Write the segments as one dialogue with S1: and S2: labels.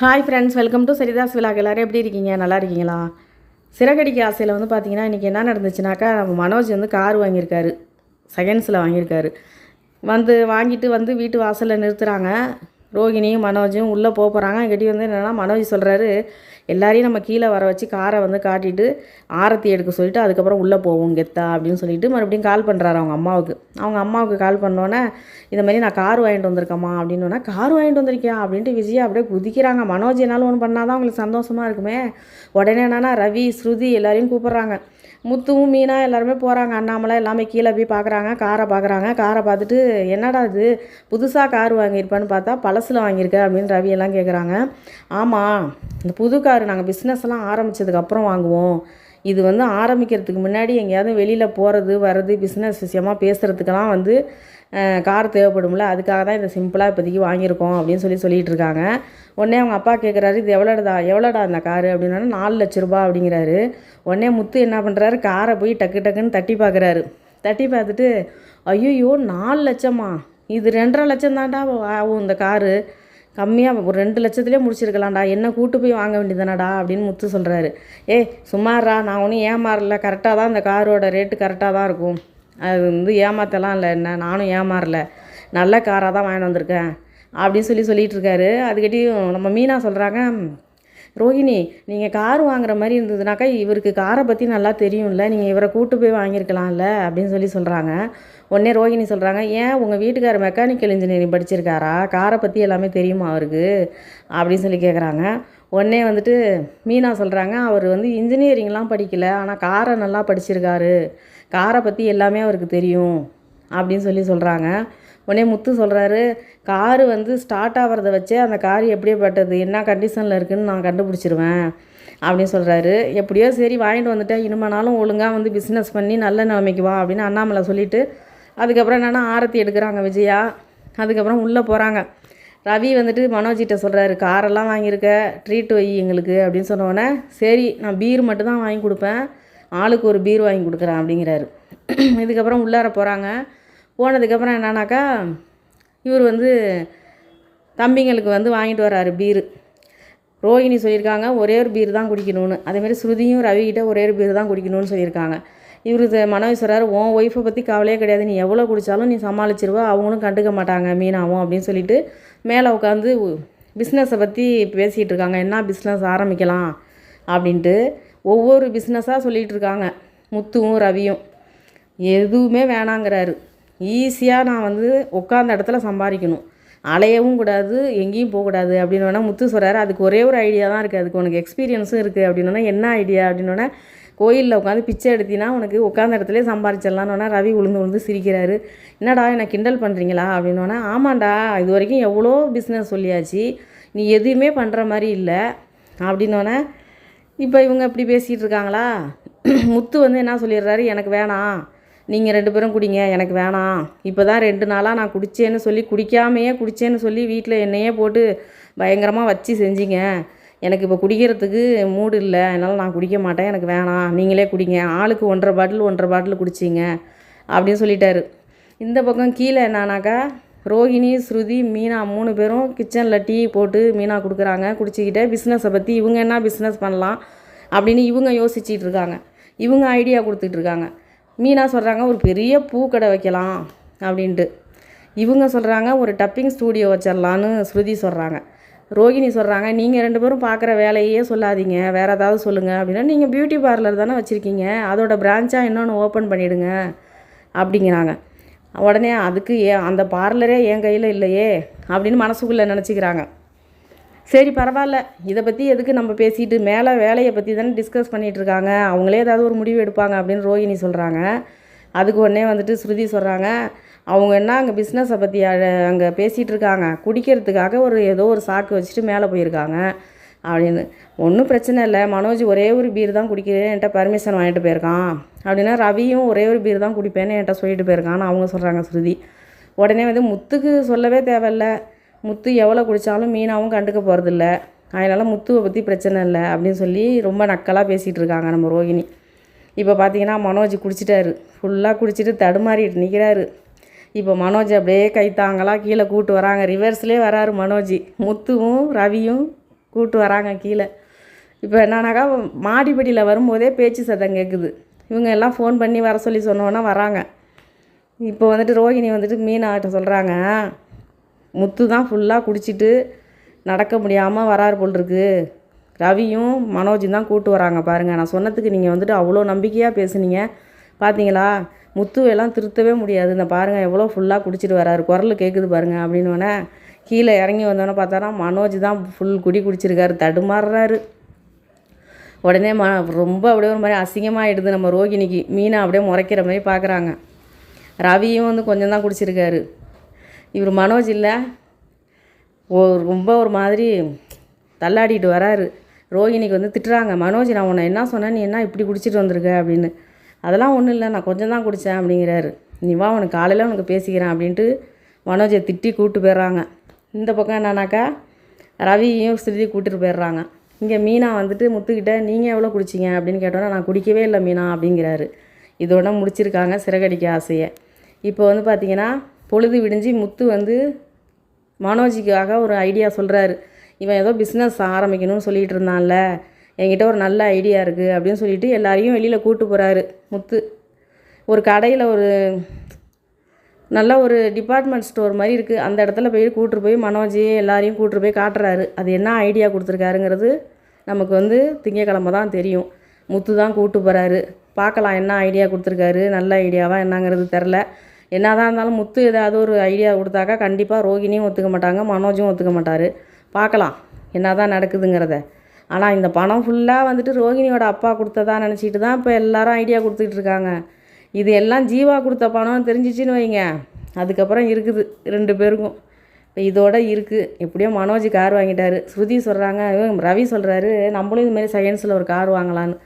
S1: hi friends welcome to Saritha's விழாக் எல்லோரும் எப்படி இருக்கீங்க நல்லா இருக்கீங்களா சிறகடிக்கு ஆசையில் வந்து பார்த்தீங்கன்னா இன்றைக்கி என்ன நடந்துச்சுனாக்கா நம்ம மனோஜ் வந்து கார் வாங்கியிருக்காரு செகண்ட்ஸில் வாங்கியிருக்காரு வந்து வாங்கிட்டு வந்து வீட்டு வாசலில் நிறுத்துகிறாங்க ரோகிணியும் மனோஜும் உள்ளே போக போகிறாங்க இங்கேட்டி வந்து என்னென்னா மனோஜ் சொல்கிறாரு எல்லாரையும் நம்ம கீழே வர வச்சு காரை வந்து காட்டிட்டு ஆரத்தி எடுக்க சொல்லிட்டு அதுக்கப்புறம் உள்ளே போவோம் கெத்தா அப்படின்னு சொல்லிட்டு மறுபடியும் கால் பண்ணுறாரு அவங்க அம்மாவுக்கு அவங்க அம்மாவுக்கு கால் பண்ணோன்னே இந்த மாதிரி நான் கார் வாங்கிட்டு வந்திருக்கேம்மா அப்படின்னு கார் வாங்கிட்டு வந்திருக்கேன் அப்படின்ட்டு விஜயா அப்படியே குதிக்கிறாங்க மனோஜ் என்னால் ஒன்று பண்ணால் தான் அவங்களுக்கு சந்தோஷமாக இருக்குமே உடனே என்னன்னா ரவி ஸ்ருதி எல்லாரையும் கூப்பிட்றாங்க முத்துவும் மீனா எல்லாருமே போகிறாங்க அண்ணாமலை எல்லாமே கீழே போய் பார்க்குறாங்க காரை பார்க்குறாங்க காரை பார்த்துட்டு என்னடா இது புதுசாக கார் வாங்கியிருப்பான்னு பார்த்தா பழசில் வாங்கியிருக்க அப்படின்னு ரவி எல்லாம் கேட்குறாங்க ஆமாம் இந்த புது கார் சொல்கிறாரு நாங்கள் பிஸ்னஸ்லாம் ஆரம்பித்ததுக்கப்புறம் வாங்குவோம் இது வந்து ஆரம்பிக்கிறதுக்கு முன்னாடி எங்கேயாவது வெளியில் போகிறது வர்றது பிஸ்னஸ் விஷயமாக பேசுகிறதுக்கெல்லாம் வந்து கார் தேவைப்படும்ல அதுக்காக தான் இந்த சிம்பிளாக இப்போதைக்கு வாங்கியிருக்கோம் அப்படின்னு சொல்லி சொல்லிகிட்டு இருக்காங்க உடனே அவங்க அப்பா கேட்குறாரு இது எவ்வளோடா எவ்வளோடா அந்த காரு அப்படின்னா நாலு லட்ச ரூபா அப்படிங்கிறாரு உடனே முத்து என்ன பண்ணுறாரு காரை போய் டக்கு டக்குன்னு தட்டி பார்க்குறாரு தட்டி பார்த்துட்டு ஐயோ நாலு லட்சமா இது ரெண்டரை லட்சம் தான்டா ஆகும் இந்த காரு கம்மியாக ஒரு ரெண்டு லட்சத்துலேயே முடிச்சிருக்கலாம்டா என்ன கூட்டு போய் வாங்க வேண்டியதானடா அப்படின்னு முத்து சொல்கிறாரு ஏ சுமாரா நான் ஒன்றும் ஏமாறல கரெக்டாக தான் இந்த காரோட ரேட்டு கரெக்டாக தான் இருக்கும் அது வந்து ஏமாத்தலாம் இல்லை என்ன நானும் ஏமாறல நல்ல காராக தான் வாங்கிட்டு வந்திருக்கேன் அப்படின்னு சொல்லி சொல்லிகிட்டு இருக்காரு அதுக்கிட்டையும் நம்ம மீனா சொல்கிறாங்க ரோஹிணி நீங்கள் கார் வாங்குற மாதிரி இருந்ததுனாக்கா இவருக்கு காரை பற்றி நல்லா தெரியும்ல நீங்கள் இவரை கூப்பிட்டு போய் வாங்கியிருக்கலாம்ல அப்படின்னு சொல்லி சொல்கிறாங்க உடனே ரோஹிணி சொல்கிறாங்க ஏன் உங்கள் வீட்டுக்கார மெக்கானிக்கல் இன்ஜினியரிங் படிச்சிருக்காரா காரை பற்றி எல்லாமே தெரியுமா அவருக்கு அப்படின்னு சொல்லி கேட்குறாங்க உடனே வந்துட்டு மீனா சொல்கிறாங்க அவர் வந்து இன்ஜினியரிங்லாம் படிக்கலை ஆனால் காரை நல்லா படிச்சிருக்காரு காரை பற்றி எல்லாமே அவருக்கு தெரியும் அப்படின்னு சொல்லி சொல்கிறாங்க உடனே முத்து சொல்கிறாரு காரு வந்து ஸ்டார்ட் ஆகிறத வச்சே அந்த கார் பட்டது என்ன கண்டிஷனில் இருக்குதுன்னு நான் கண்டுபிடிச்சிருவேன் அப்படின்னு சொல்கிறாரு எப்படியோ சரி வாங்கிட்டு வந்துட்டேன் இனிமேனாலும் ஒழுங்காக வந்து பிஸ்னஸ் பண்ணி நல்ல நிலைமைக்கு வா அப்படின்னு அண்ணாமலை சொல்லிவிட்டு அதுக்கப்புறம் என்னென்னா ஆரத்தி எடுக்கிறாங்க விஜயா அதுக்கப்புறம் உள்ளே போகிறாங்க ரவி வந்துட்டு மனோஜிட்ட சொல்கிறாரு காரெல்லாம் வாங்கியிருக்க ட்ரீட் வை எங்களுக்கு அப்படின்னு சொன்னோடனே சரி நான் பீர் மட்டும்தான் வாங்கி கொடுப்பேன் ஆளுக்கு ஒரு பீர் வாங்கி கொடுக்குறேன் அப்படிங்கிறாரு இதுக்கப்புறம் உள்ளார போகிறாங்க போனதுக்கப்புறம் என்னன்னாக்கா இவர் வந்து தம்பிங்களுக்கு வந்து வாங்கிட்டு வர்றாரு பீரு ரோஹிணி சொல்லியிருக்காங்க ஒரே ஒரு பீர் தான் குடிக்கணும்னு அதேமாதிரி ஸ்ருதியும் ரவிகிட்ட ஒரே ஒரு பீர் தான் குடிக்கணும்னு சொல்லியிருக்காங்க இவர் மனோஜ் சொல்கிறார் உன் ஒய்ஃபை பற்றி கவலையே கிடையாது நீ எவ்வளோ குடித்தாலும் நீ சமாளிச்சிருவா அவங்களும் கண்டுக்க மாட்டாங்க மீனாவும் அப்படின்னு சொல்லிட்டு மேலே உட்காந்து பிஸ்னஸை பற்றி பேசிகிட்டு இருக்காங்க என்ன பிஸ்னஸ் ஆரம்பிக்கலாம் அப்படின்ட்டு ஒவ்வொரு பிஸ்னஸாக சொல்லிகிட்டு இருக்காங்க முத்துவும் ரவியும் எதுவுமே வேணாங்கிறாரு ஈஸியாக நான் வந்து உட்காந்த இடத்துல சம்பாதிக்கணும் அலையவும் கூடாது எங்கேயும் போகக்கூடாது அப்படின்னு வேணால் முத்து சொல்கிறாரு அதுக்கு ஒரே ஒரு ஐடியா தான் இருக்குது அதுக்கு உனக்கு எக்ஸ்பீரியன்ஸும் இருக்குது அப்படின்னா என்ன ஐடியா அப்படின்னோடனே கோயிலில் உட்காந்து பிச்சை எடுத்தினா உனக்கு உட்காந்த இடத்துல சம்பாரிச்சிடலான்னு ரவி உளுந்து உளுந்து சிரிக்கிறாரு என்னடா என்ன கிண்டல் பண்ணுறீங்களா அப்படின்னு ஆமாண்டா இது வரைக்கும் எவ்வளோ பிஸ்னஸ் சொல்லியாச்சு நீ எதுவுமே பண்ணுற மாதிரி இல்லை அப்படின்னோடனே இப்போ இவங்க இப்படி பேசிகிட்டு இருக்காங்களா முத்து வந்து என்ன சொல்லிடுறாரு எனக்கு வேணாம் நீங்கள் ரெண்டு பேரும் குடிங்க எனக்கு வேணாம் இப்போ தான் ரெண்டு நாளாக நான் குடித்தேன்னு சொல்லி குடிக்காமையே குடித்தேன்னு சொல்லி வீட்டில் என்னையே போட்டு பயங்கரமாக வச்சு செஞ்சிங்க எனக்கு இப்போ குடிக்கிறதுக்கு மூடு இல்லை அதனால் நான் குடிக்க மாட்டேன் எனக்கு வேணாம் நீங்களே குடிங்க ஆளுக்கு ஒன்றரை பாட்டில் ஒன்றரை பாட்டில் குடிச்சிங்க அப்படின்னு சொல்லிட்டாரு இந்த பக்கம் கீழே என்னன்னாக்கா ரோஹிணி ஸ்ருதி மீனா மூணு பேரும் கிச்சனில் டீ போட்டு மீனா கொடுக்குறாங்க குடிச்சிக்கிட்டே பிஸ்னஸை பற்றி இவங்க என்ன பிஸ்னஸ் பண்ணலாம் அப்படின்னு இவங்க யோசிச்சுட்டு இருக்காங்க இவங்க ஐடியா கொடுத்துட்டு இருக்காங்க மீனா சொல்கிறாங்க ஒரு பெரிய பூக்கடை வைக்கலாம் அப்படின்ட்டு இவங்க சொல்கிறாங்க ஒரு டப்பிங் ஸ்டூடியோ வச்சிடலான்னு ஸ்ருதி சொல்கிறாங்க ரோகிணி சொல்கிறாங்க நீங்கள் ரெண்டு பேரும் பார்க்குற வேலையே சொல்லாதீங்க வேறு ஏதாவது சொல்லுங்கள் அப்படின்னா நீங்கள் பியூட்டி பார்லர் தானே வச்சுருக்கீங்க அதோடய பிரான்ச்சாக இன்னொன்று ஓப்பன் பண்ணிவிடுங்க அப்படிங்கிறாங்க உடனே அதுக்கு ஏ அந்த பார்லரே என் கையில் இல்லையே அப்படின்னு மனசுக்குள்ளே நினச்சிக்கிறாங்க சரி பரவாயில்ல இதை பற்றி எதுக்கு நம்ம பேசிட்டு மேலே வேலையை பற்றி தானே டிஸ்கஸ் பண்ணிகிட்ருக்காங்க அவங்களே ஏதாவது ஒரு முடிவு எடுப்பாங்க அப்படின்னு ரோகிணி சொல்கிறாங்க அதுக்கு உடனே வந்துட்டு ஸ்ருதி சொல்கிறாங்க அவங்க என்ன அங்கே பிஸ்னஸை பற்றி அங்கே பேசிகிட்டு இருக்காங்க குடிக்கிறதுக்காக ஒரு ஏதோ ஒரு சாக்கு வச்சுட்டு மேலே போயிருக்காங்க அப்படின்னு ஒன்றும் பிரச்சனை இல்லை மனோஜ் ஒரே ஒரு பீர் தான் குடிக்கிறேன் என்கிட்ட பர்மிஷன் வாங்கிட்டு போயிருக்கான் அப்படின்னா ரவியும் ஒரே ஒரு பீர் தான் குடிப்பேன்னு என்கிட்ட சொல்லிட்டு போயிருக்கான்னு அவங்க சொல்கிறாங்க ஸ்ருதி உடனே வந்து முத்துக்கு சொல்லவே தேவையில்ல முத்து எவ்வளோ குடித்தாலும் மீனாவும் கண்டுக்க போகிறதில்ல அதனால் முத்துவை பற்றி பிரச்சனை இல்லை அப்படின்னு சொல்லி ரொம்ப நக்கலாக பேசிகிட்டு இருக்காங்க நம்ம ரோகிணி இப்போ பார்த்தீங்கன்னா மனோஜ் குடிச்சிட்டாரு ஃபுல்லாக குடிச்சிட்டு தடுமாறிட்டு நிற்கிறாரு இப்போ மனோஜ் அப்படியே கைத்தாங்களாக கீழே கூப்பிட்டு வராங்க ரிவர்ஸ்லேயே வராரு மனோஜ் முத்துவும் ரவியும் கூட்டு வராங்க கீழே இப்போ என்னன்னாக்கா மாடிப்படியில் வரும்போதே பேச்சு சத்தம் கேட்குது இவங்க எல்லாம் ஃபோன் பண்ணி வர சொல்லி சொன்னோன்னா வராங்க இப்போ வந்துட்டு ரோஹிணி வந்துட்டு மீனாட்ட சொல்கிறாங்க முத்து தான் ஃபுல்லாக குடிச்சிட்டு நடக்க முடியாமல் வராரு போல் இருக்குது ரவியும் மனோஜும் தான் கூட்டு வராங்க பாருங்கள் நான் சொன்னதுக்கு நீங்கள் வந்துட்டு அவ்வளோ நம்பிக்கையாக பேசுனீங்க பார்த்தீங்களா முத்துவெல்லாம் திருத்தவே முடியாது இந்த பாருங்கள் எவ்வளோ ஃபுல்லாக குடிச்சிட்டு வராரு குரல் கேட்குது பாருங்கள் அப்படின்னு உடனே கீழே இறங்கி வந்தோன்னே பார்த்தாரா மனோஜ் தான் ஃபுல் குடி குடிச்சிருக்காரு தடுமாறுறாரு உடனே ம ரொம்ப அப்படியே ஒரு மாதிரி அசிங்கமாகிடுது நம்ம ரோகிணிக்கு மீனை அப்படியே முறைக்கிற மாதிரி பார்க்குறாங்க ரவியும் வந்து கொஞ்சம் தான் குடிச்சிருக்காரு இவர் மனோஜ் இல்லை ரொம்ப ஒரு மாதிரி தள்ளாடிட்டு வராரு ரோஹிணிக்கு வந்து திட்டுறாங்க மனோஜ் நான் உன்னை என்ன சொன்னேன் நீ என்ன இப்படி குடிச்சிட்டு வந்திருக்க அப்படின்னு அதெல்லாம் ஒன்றும் இல்லை நான் கொஞ்சம் தான் குடித்தேன் அப்படிங்கிறாரு நீ வா உனக்கு காலையில் உனக்கு பேசிக்கிறேன் அப்படின்ட்டு மனோஜை திட்டி கூப்பிட்டு போயிடுறாங்க இந்த பக்கம் என்னன்னாக்கா ரவியையும் ஸ்ருதி கூப்பிட்டு போயிடுறாங்க இங்கே மீனா வந்துட்டு முத்துக்கிட்ட நீங்கள் எவ்வளோ குடிச்சிங்க அப்படின்னு கேட்டோன்னா நான் குடிக்கவே இல்லை மீனா அப்படிங்கிறாரு இதோட முடிச்சிருக்காங்க சிறகடிக்க ஆசையை இப்போ வந்து பார்த்திங்கன்னா பொழுது விடிஞ்சு முத்து வந்து மனோஜிக்காக ஒரு ஐடியா சொல்கிறாரு இவன் ஏதோ பிஸ்னஸ் ஆரம்பிக்கணும்னு சொல்லிகிட்டு இருந்தான்ல என்கிட்ட ஒரு நல்ல ஐடியா இருக்குது அப்படின்னு சொல்லிட்டு எல்லாரையும் வெளியில் கூப்பிட்டு போகிறாரு முத்து ஒரு கடையில் ஒரு நல்ல ஒரு டிபார்ட்மெண்ட் ஸ்டோர் மாதிரி இருக்குது அந்த இடத்துல போய் கூப்பிட்டு போய் மனோஜி எல்லாரையும் கூட்டு போய் காட்டுறாரு அது என்ன ஐடியா கொடுத்துருக்காருங்கிறது நமக்கு வந்து திங்கக்கிழமை தான் தெரியும் முத்து தான் கூப்பிட்டு போகிறாரு பார்க்கலாம் என்ன ஐடியா கொடுத்துருக்காரு நல்ல ஐடியாவாக என்னங்கிறது தெரில என்ன தான் இருந்தாலும் முத்து ஏதாவது ஒரு ஐடியா கொடுத்தாக்கா கண்டிப்பாக ரோகிணியும் ஒத்துக்க மாட்டாங்க மனோஜும் ஒத்துக்க மாட்டார் பார்க்கலாம் என்ன தான் நடக்குதுங்கிறத ஆனால் இந்த பணம் ஃபுல்லாக வந்துட்டு ரோஹிணியோட அப்பா கொடுத்ததா நினச்சிட்டு தான் இப்போ எல்லாரும் ஐடியா கொடுத்துட்டு இருக்காங்க இது எல்லாம் ஜீவா கொடுத்த பணம்னு தெரிஞ்சிச்சின்னு வைங்க அதுக்கப்புறம் இருக்குது ரெண்டு பேருக்கும் இப்போ இதோட இருக்குது எப்படியோ மனோஜ் கார் வாங்கிட்டார் ஸ்ருதி சொல்கிறாங்க ரவி சொல்கிறாரு நம்மளும் இதுமாரி செகண்ட்ஸில் ஒரு கார் வாங்கலான்னு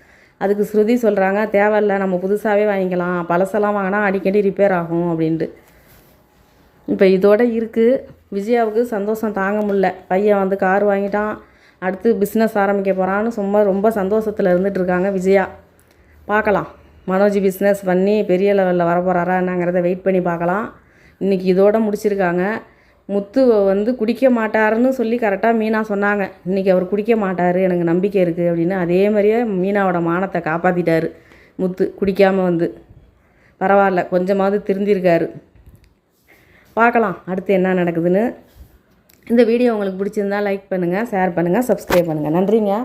S1: அதுக்கு ஸ்ருதி சொல்கிறாங்க தேவையில்ல நம்ம புதுசாகவே வாங்கிக்கலாம் பழசெல்லாம் வாங்கினா அடிக்கடி ரிப்பேர் ஆகும் அப்படின்ட்டு இப்போ இதோட இருக்குது விஜயாவுக்கு சந்தோஷம் தாங்க முடில பையன் வந்து கார் வாங்கிட்டான் அடுத்து பிஸ்னஸ் ஆரம்பிக்க போகிறான்னு சும்மா ரொம்ப சந்தோஷத்தில் இருந்துகிட்டு இருக்காங்க விஜயா பார்க்கலாம் மனோஜ் பிஸ்னஸ் பண்ணி பெரிய லெவலில் வர போகிறாரா என்னங்கிறத வெயிட் பண்ணி பார்க்கலாம் இன்றைக்கி இதோடு முடிச்சிருக்காங்க முத்து வந்து குடிக்க மாட்டாருன்னு சொல்லி கரெக்டாக மீனா சொன்னாங்க இன்றைக்கி அவர் குடிக்க மாட்டார் எனக்கு நம்பிக்கை இருக்குது அப்படின்னு அதே மாதிரியே மீனாவோட மானத்தை காப்பாற்றிட்டார் முத்து குடிக்காமல் வந்து பரவாயில்ல கொஞ்சமாவது திருந்திருக்காரு பார்க்கலாம் அடுத்து என்ன நடக்குதுன்னு இந்த வீடியோ உங்களுக்கு பிடிச்சிருந்தா லைக் பண்ணுங்கள் ஷேர் பண்ணுங்கள் சப்ஸ்கிரைப் பண்ணுங்கள் நன்றிங்க